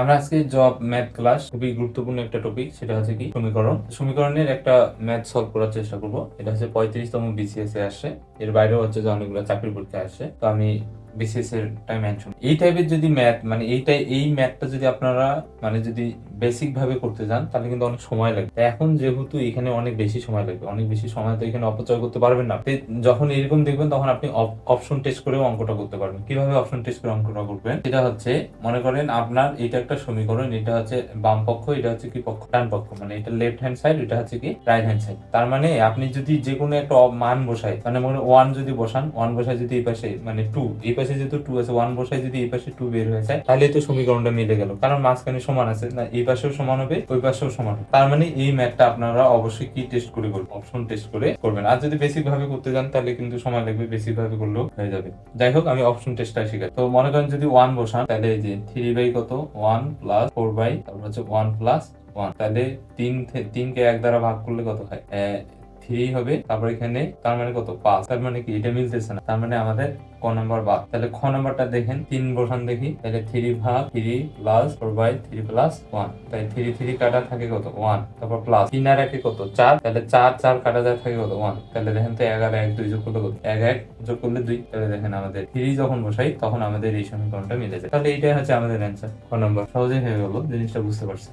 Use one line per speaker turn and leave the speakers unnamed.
আমরা আজকে job math class খুবই গুরুত্বপূর্ণ একটা টপিক সেটা হচ্ছে কি সমীকরণ। সমীকরণের একটা ম্যাথ সলভ করার চেষ্টা করব। এটা হচ্ছে পঁয়ত্রিশতম বিসিএস এ আসছে এর বাইরেও হচ্ছে যে অনেকগুলো চাকরি পরীক্ষা আসে। তো আমি বিসিএস এর টাইম মেনশন এই টাইপের যদি ম্যাথ মানে এইটাই এই ম্যাথটা যদি আপনারা মানে যদি বেসিক ভাবে করতে যান তাহলে কিন্তু অনেক সময় লাগবে। এখন যেহেতু এখানে অনেক বেশি সময় লাগবে, অনেক বেশি সময় তো এখানে অপচয় করতে পারবেন না। যখন এরকম দেখবেন, তখন আপনি অপশন টেস্ট করেও অঙ্কটা করতে পারবেন। কীভাবে অপশন টেস্ট করে অঙ্কটা করবেন? সেটা হচ্ছে, মনে করেন আপনার এটা একটা সমীকরণ, এটা হচ্ছে বাম পক্ষ, এটা হচ্ছে কি পক্ষ? ডান পক্ষ মানে এটা লেফট হ্যান্ড সাইড এটা হচ্ছে কি রাইট হ্যান্ড সাইড তার মানে আপনি যদি যে কোনো একটা মান বসাই মানে মনে ওয়ান যদি বসান ওয়ান বসায় যদি এই পাশে মানে টু এই পাশে যেহেতু টু আছে ওয়ান বসায় যদি এই পাশে টু বের হয়ে যায়, তাহলে তো সমীকরণটা মিলে গেল। কারণ মাঝখানে সমান আছে, না, এই পাশেও সমান হবে, ওই পাশেও সমান হবে। তার মানে এই ম্যাথটা আপনারা অবশ্যই কি টেস্ট করে করবেন? অপশন টেস্ট করে করবেন। আর যদি বেসিক ভাবে করতে যান, তাহলে কিন্তু সময় লাগবে বেসিক ভাবে করলেও হয়ে যাবে। যাই হোক, আমি অপশন টেস্টটা শিখাই। তো মনে করেন যদি ওয়ান বসান, তাহলে এই যে থ্রি বাই কত? ওয়ান প্লাস ফোর বাই তারপর হচ্ছে ওয়ান প্লাস ওয়ান তাহলে তিন তিনকে এক দ্বারা ভাগ করলে কত হয়? থ্রি হবে। তারপর এখানে তার মানে কত? পাঁচ। তার মানে কি? এটা মিলতেছে না। তার মানে আমাদের ক নাম্বার বাদ। তাহলে খ নাম্বারটা দেখেন। তিন বসান দেখি। তাহলে থ্রি ভাগ three plus four by three plus one তাই থ্রি থ্রি কাটা থাকে কত? ওয়ান তারপর প্লাস তিন আর একে কত? চার। তাহলে চার চার কাটা যায় থাকে কত? ওয়ান তাহলে দেখেন তো এক আর এক, দুই যোগ করলে কত? এক এক যোগ করলে দুই। তাহলে দেখেন আমাদের থ্রি যখন বসাই, তখন আমাদের এই সমীকরণটা মিলে যায়। তাহলে এইটাই হচ্ছে আমাদের অ্যান্সার ক নাম্বার? সহজেই হয়ে গেল। জিনিসটা বুঝতে পারছি